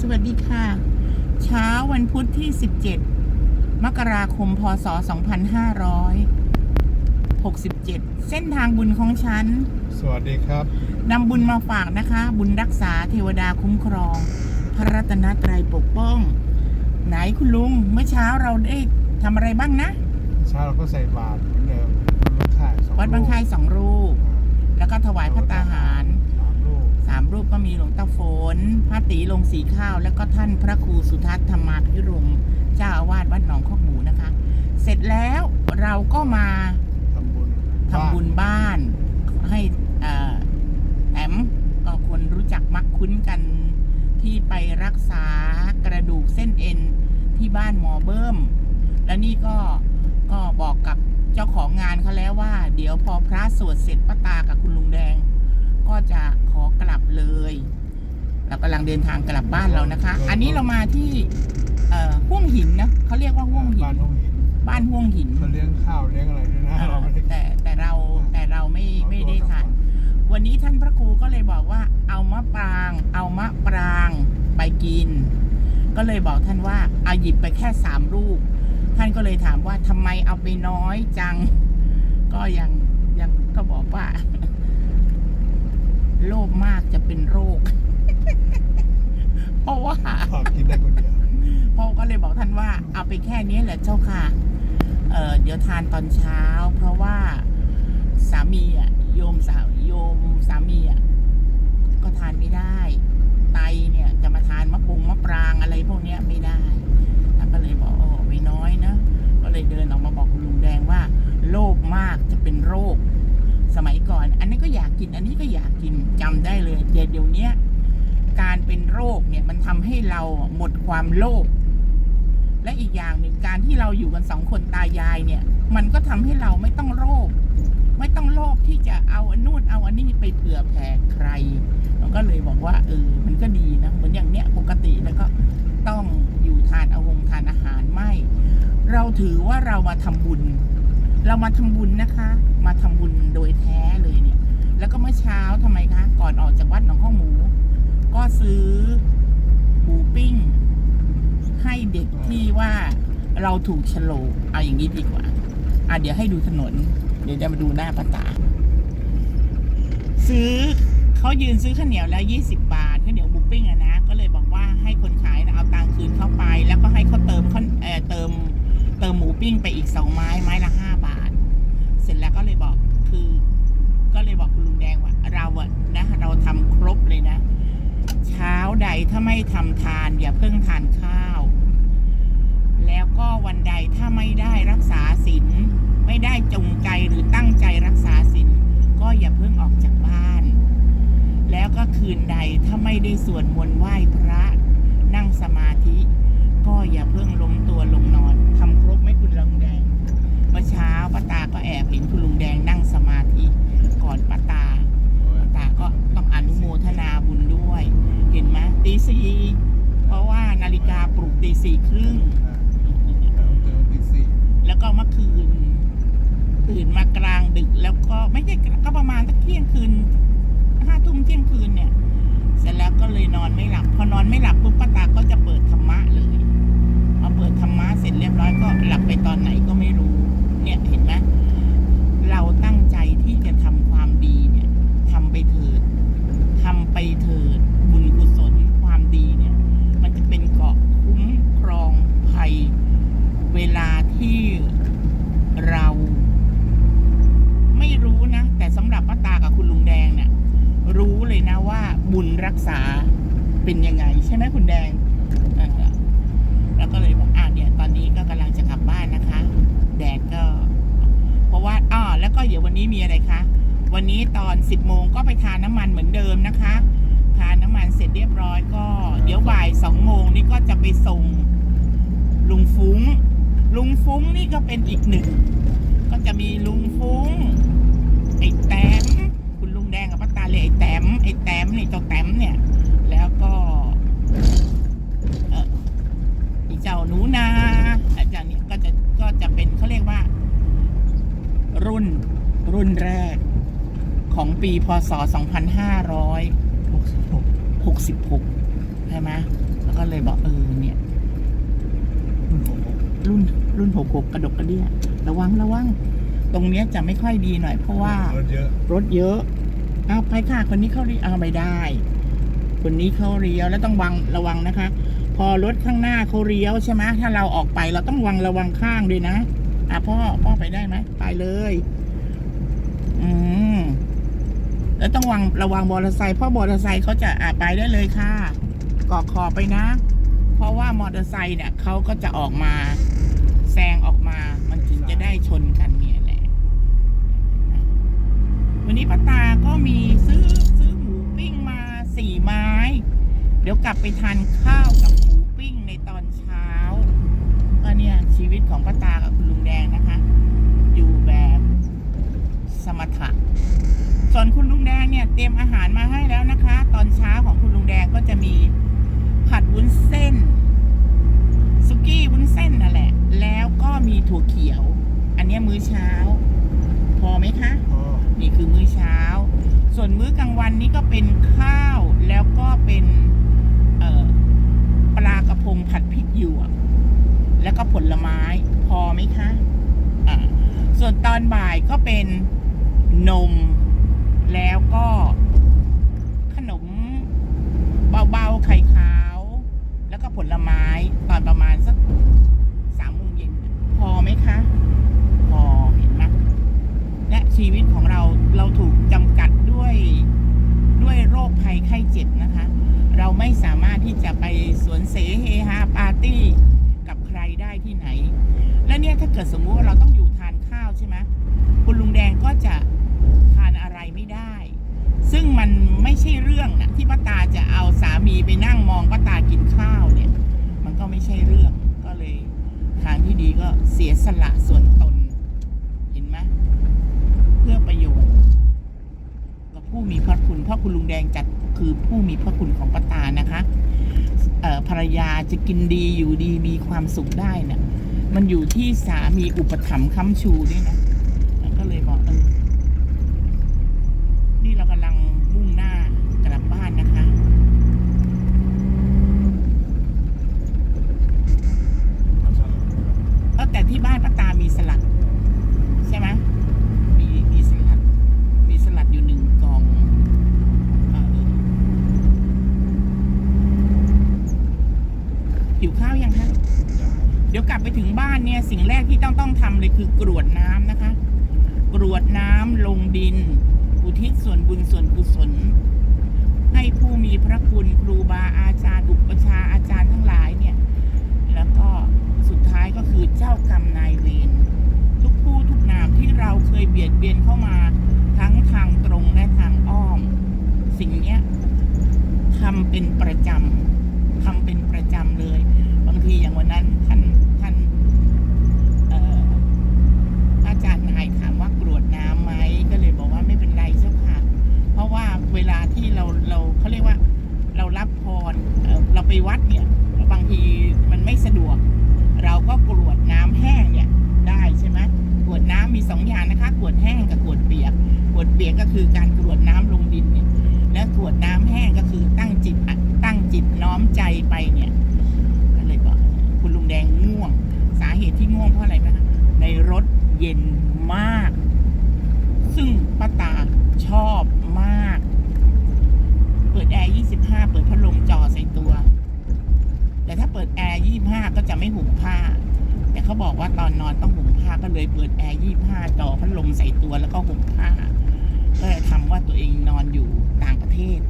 สวัสดีค่ะ เช้าวันพุธที่ 17 มกราคม พศ 2567 เส้นทางบุญของฉัน สวัสดีครับนำบุญมาฝากนะคะ บุญรักษาเทวดาคุ้มครอง พระรัตนตรัยปกป้อง ไหนคุณลุง เมื่อเช้าเราได้ทำอะไรบ้างนะ เช้าเราก็ใส่บาตรเหมือนเดิมวัดบางค่ายสองวัดบางค่ายสองรูป แล้วก็ถวายพระตาหาร สามลูกสามรูปก็มีหลวงตาฝน พระตีลงสีข้าว แล้วก็ท่านพระครูสุทัศน์ธรรมาภิรมย์เจ้าอาวาสวัดหนองข้อกหมูนะคะ เสร็จแล้วเราก็มาทำบุญทำบุญบ้าน ให้เอ่อแอมก็คนรู้จักมักคุ้นกันที่ไปรักษากระดูกเส้นเอ็นที่บ้านหมอเบิ้ม แล้วนี่ก็ก็บอกกับเจ้าของงานเขาแล้วว่า เดี๋ยวพอพระสวดเสร็จป้าตากับคุณลุงแดง ก็จะขอกลับเลย เรากำลังเดินทางกลับบ้านเรานะคะ อันนี้เรามาที่เอ่อห่วงหินนะเขาเรียกว่าห่วงหิบ้านนห้องหินบ้านห่วงหิน เขาเลี้ยงข้าวเลี้ยงอะไรด้วยนะเราไม่ได้แต่แต่เราแต่เราไม่ขอตัวไม่ได้ทานกลับก่วันนี้ท่านพระครูก็เลยบอกว่า เอามะปราง เอามะปรางไปกิน ก็เลยบอกท่านว่าเอาหยิบไปแค่สามลูก ท่านก็เลยถามว่าทำไมเอาไปน้อยจัง ก็ยังยังก็บอกว่า โลภมากจะเป็นโรค เพราะว่าชอบกินได้คนเดียวพ่อก็เลยบอกท่านว่า เอาไปแค่นี้แหละเจ้าค่ะ เออเดี๋ยวทานตอนเช้า เพราะว่าสามีอะโยมสาวโยมสามีอะก็ทานไม่ได้ ไตเนี่ยจะมาทานมะปรุงมะปรางอะไรพวกเนี้ยไม่ได้ท่านก็เลยบอกโอ้ไม่น้อยนะก็เลยเดินออกมาบอกคุณลุงแดงว่า โลภมากจะเป็นโรค สมัยก่อน อันนี้ก็อยากกิน อันนี้ก็อยากกินจำได้เลยเดี๋ยวเดี๋ยวนี้การเป็นโรคเนี่ยมันทำให้เราหมดความโลภและอีกอย่างหนึ่งการที่เราอยู่กันสองคนตายายเนี่ย มันก็ทำให้เราไม่ต้องโลภไม่ต้องโลภที่จะเอาอันนู่นเอาอันนี้ไปเผื่อแผ่ใครมันก็เลยบอกว่าเออมันก็ดีนะเหมือนอย่างเนี้ยปกติแล้วก็ต้องอยู่ทานเอาวงทานอาหารไม่ เราถือว่าเรามาทำบุญ เรามาทำบุญนะคะ มาทำบุญโดยแท้เลยเนี่ย แล้วก็เมื่อเช้าทำไมคะ ก่อนออกจากวัดหนองข้าวหมู ก็ซื้อหมูปิ้ง ให้เด็กที่ว่าเราถูกฉลกเอาอย่างนี้ดีกว่า อะเดี๋ยวให้ดูถนน เดี๋ยวจะมาดูหน้าป้าตา ซื้อเขายืนซื้อข้าวเหนียวแล้วยี่สิบบาทข้าวเหนียวหมูปิ้งอะนะ ก็เลยบอกว่าให้คนขายนะเอาตังค์คืนเข้าไป แล้วก็ให้เขาเติมข้าเออเติมเติมหมูปิ้งไปอีกสองไม้ไม้ละห้า เสร็จแล้วก็เลยบอกคือ ก็เลยบอกคุณลุงแดงว่า เราอะนะเราทำครบเลยนะ เช้าใดถ้าไม่ทำทานอย่าเพิ่งทานข้าว แล้วก็วันใดถ้าไม่ได้รักษาศีลไม่ได้จงใจหรือตั้งใจรักษาศีลก็อย่าเพิ่งออกจากบ้าน แล้วก็คืนใดถ้าไม่ได้สวดมนต์ไหว้พระนั่งสมาธิ ก็อย่าเพิ่งล้มตัวลงนอนทำครบไหมคุณลุงแดง เมื่อเช้าป้าตาก็แอบเห็นคุณลุงแดงนั่งสมาธิก่อนป้าตา ป้าตาก็ต้องอนุโมทนาบุญด้วย เห็นไหมตีสี่เพราะว่านาฬิกาปลุกตี สี่ครึ่งเติมตีสี่แล้วก็เมื่อคืนตื่นมากลางดึกแล้วก็ไม่ใช่ก็ประมาณสักเที่ยงคืนห้าทุ่มเที่ยงคืนเนี่ย เสร็จแล้วก็เลยนอนไม่หลับ พอนอนไม่หลับปุ๊บป้าตาก็จะเปิดธรรมะเลยพอเปิดธรรมะเสร็จเรียบร้อยก็หลับไปตอนไหนก็ไม่รู้ เนี่ยเห็นไหมเราตั้งใจที่จะทำความดีเนี่ยทำไปเถิดทำไปเถิดบุญกุศลความดีเนี่ย มันจะเป็นเกราะคุ้มครองภัย เวลาที่เรา ไม่รู้นะ แต่สำหรับป้าตากับคุณลุงแดงเนี่ยรู้เลยนะว่าบุญรักษา เป็นยังไง ใช่ไหมคุณแดงแล้วก็เลยบอกอ่าเนี่ยตอนนี้ก็กำลังจะกลับบ้านนะคะ แดดก็ เพราะว่าอ้อแล้วก็เดี๋ยววันนี้มีอะไรคะวันนี้ตอนสิบโมงก็ไปทานน้ำมันเหมือนเดิมนะคะทานน้ำมันเสร็จเรียบร้อยก็ เดี๋ยวบ่ายสองโมงนี่ก็จะไปส่งลุงฟุ้ง ลุงฟุ้งนี่ก็เป็นอีกหนึ่ง ก็จะมีลุงฟุ้ง ไอ้แต้มคุณลุงแดงกับป้าตาเลยไอ้แต้มไอ้แต้มนี่เจ้าแต้มเนี่ย แล้วก็เออไอ้ เจ้าหนูนาอาจารย์เนี่ยก็จะก็จะเป็นเขาเรียกว่า รุ่นรุ่นแรกของปีพศ 2566หกสิบหกใช่ไหมแล้วก็เลยบอกเออเนี่ย รุ่นรุ่นหกหกกระดกกระเดี้ยระวังระวัง ตรงเนี้ยจะไม่ค่อยดีหน่อยเพราะว่า รถเยอะรถเยอะ เอาไปค่ะ คนนี้เขาเรียเอาไม่ได้ คนนี้เขาเลี้ยวแล้วต้องวังระวังนะคะพ อรถข้างหน้าเขาเลี้ยวใช่ไหมถ้าเราออกไปเราต้องวังระวังข้างด้วยนะอะพ่อพ่อไปได้ไหมไปเลย อืมแล้วต้องวังระวังมอเตอร์ไซค์เพราะมอเตอร์ไซค์เขาจะอะไปได้เลยค่ะกอดคอไปนะ เพราะว่ามอเตอร์ไซค์เนี่ยเขาก็จะออกมาแซงออกมา มันถึงจะได้ชนกันเนี่ยแหละวันนี้ป้าตาก็มีซื้อซื้อหมูปิ้งมาสี่ไม้ เดี๋ยวกลับไปทานข้าวกับหมูปิ้งในตอนเช้า ก็เนี่ย ชีวิตของป้าตากับคุณลุงแดงนะคะ อยู่แบบสมถะส่วนคุณลุงแดงเนี่ยเตรียมอาหารมาให้แล้วนะคะ ตอนเช้าของคุณลุงแดงก็จะมีผัดวุ้นเส้นสุกี้วุ้นเส้นนั่นแหละ แล้วก็มีถั่วเขียว อันเนี้ยมื้อเช้า พอไหมคะพอนี่คือมื้อเช้า ส่วนมื้อกลางวันนี้ก็เป็นข้าวแล้วก็เป็นเอ่อปลากระพงผัดพริกหยวก แล้วก็ผลไม้ พอ ไหมคะอ่าส่วนตอนบ่ายก็เป็นนม แล้วก็ขนมเบาๆไข่ขาว แล้วก็ผลไม้ตอนประมาณสักสามโมงเย็นพอไหมคะพอเห็นไหมและชีวิตของเราเราถูกจำกัดด้วยด้วยโรคภัยไข้เจ็บนะคะ เราไม่สามารถที่จะไปสวนเสเฮฮาปาร์ตี้กับใครได้ที่ไหน และเนี่ยถ้าเกิดสมมุติว่าเราต้องอยู่ทานข้าวใช่ไหมคุณลุงแดงก็จะทานอะไรไม่ได้ ซึ่งมันไม่ใช่เรื่องนะที่ป้าตาจะเอาสามีไปนั่งมองป้าตากินข้าวเนี่ย มันก็ไม่ใช่เรื่องก็เลยทางที่ดีก็เสียสละส่วนตนเห็นไหมเพื่อประโยชน์กับผู้มีพระคุณเพราะคุณลุงแดงจัดคือผู้มีพระคุณของป้าตานะคะภรรยาจะกินดีอยู่ดีมีความสุขได้เนี่ย มันอยู่ที่สามีอุปถัมภ์ค้ำชูด้วยนะแล้วก็เลยบอกเออนี่เรากำลังมุ่งหน้ากลับบ้านนะคะ เอาซะ เออแต่ที่บ้านป้าตามีสลัด ใช่ไหมมีมีสลัด มีสลัดอยู่หนึ่งกล่องเออหิวข้าวยังคะ เดี๋ยวกลับไปถึงบ้านเนี่ย สิ่งแรก ที่ต้องต้องทำเลยคือกรวดน้ำนะคะ กรวดน้ำลงดิน อุทิศส่วนบุญส่วนกุศล ให้ผู้มีพระคุณครูบาอาจารย์ อุปชาอาจารย์ทั้งหลายเนี่ย แล้วก็สุดท้ายก็คือเจ้ากรรมนายเวรทุกผู้ทุกนามที่เราเคยเบียดเบียนเข้ามาทั้งทางตรงและทางอ้อม สิ่งเนี้ยทำเป็นประจำทำเป็นประจำเลย บางทีอย่างวันนั้นท่านเอ่ออาจารย์นายถามว่ากรวดน้ำไหมก็เลยบอกว่าไม่เป็นไรเจ้าค่ะ เพราะว่าเวลาที่เราเราเขาเรียกว่า เรารับพรเอ่อเราไปวัดเนี่ยบางทีมันไม่สะดวก เราก็กรวดน้ำแห้งเนี่ยได้ใช่ไหมกรวดน้ำมีสองอย่างนะคะกรวดแห้งกับกรวดเปียกกรวดเปียกก็คือการกรวดน้ำลงดินเนี่ยและกรวดน้ำแห้งก็คือตั้งจิตตั้งจิตน้อมใจไปเนี่ยก็เลยบอกคุณลุงแดงง่วง สาเหตุที่ง่วงเพราะอะไรไหมคะในรถเย็นมาก ซึ่งป้าตาชอบมาก เปิดแอร์ 25 เปิดพัดลมจ่อใส่ตัว แต่ถ้าเปิดแอร์ 25 ก็จะไม่หุงผ้า แต่เขาบอกว่าตอนนอนต้องหุงผ้าก็เลยเปิดแอร์25จ่อพัดลมใส่ตัวแล้วก็หุงผ้า ก็เลยทำว่าตัวเองนอนอยู่ต่างประเทศ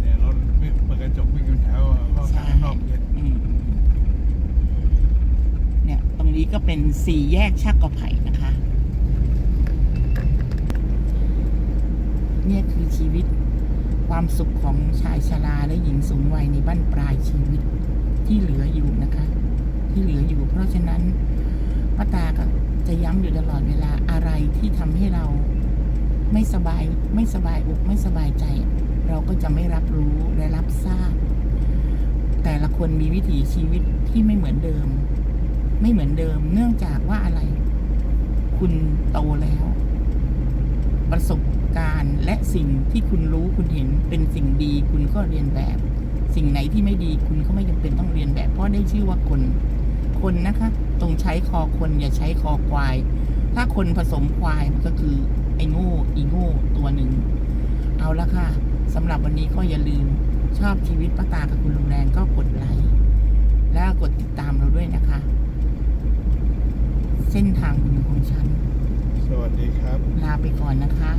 เนี่ยรถวิ่งเปิดกระจกวิ่งอยู่แถวห้องน้ำนอกเย็นอืมเนี่ยตรงนี้ก็เป็นสี่แยกชักกระไผ่นะคะ เนี่ยคือชีวิตความสุขของชายชราและหญิงสูงวัยในบ้านปลายชีวิต ที่เหลืออยู่นะคะ ที่เหลืออยู่ เพราะฉะนั้นป้าตาก็จะย้ำอยู่ตลอดเวลาอะไรที่ทำให้เราไม่สบายไม่สบายอกไม่สบายใจ เราก็จะไม่รับรู้และรับทราบ แต่ละคนมีวิถีชีวิตที่ไม่เหมือนเดิม ไม่เหมือนเดิม เนื่องจากว่าอะไร คุณโตแล้ว ประสบการณ์และสิ่งที่คุณรู้คุณเห็นเป็นสิ่งดี คุณก็เรียนแบบ สิ่งไหนที่ไม่ดีคุณก็ไม่จำเป็นต้องเรียนแบบ เพราะได้ชื่อว่าคนคนนะคะ ตรงใช้คอคนอย่าใช้คอควาย ถ้าคนผสมควายมันก็คือไอ้โง่อีโง่ตัวหนึ่ง เอาละค่ะสำหรับวันนี้ก็อย่าลืมชอบชีวิตป้าตากับคุณลุงแรงก็กดไลค์และกดติดตามเราด้วยนะคะ เส้นทางบุญของฉัน สวัสดีครับ ลาไปก่อนนะคะ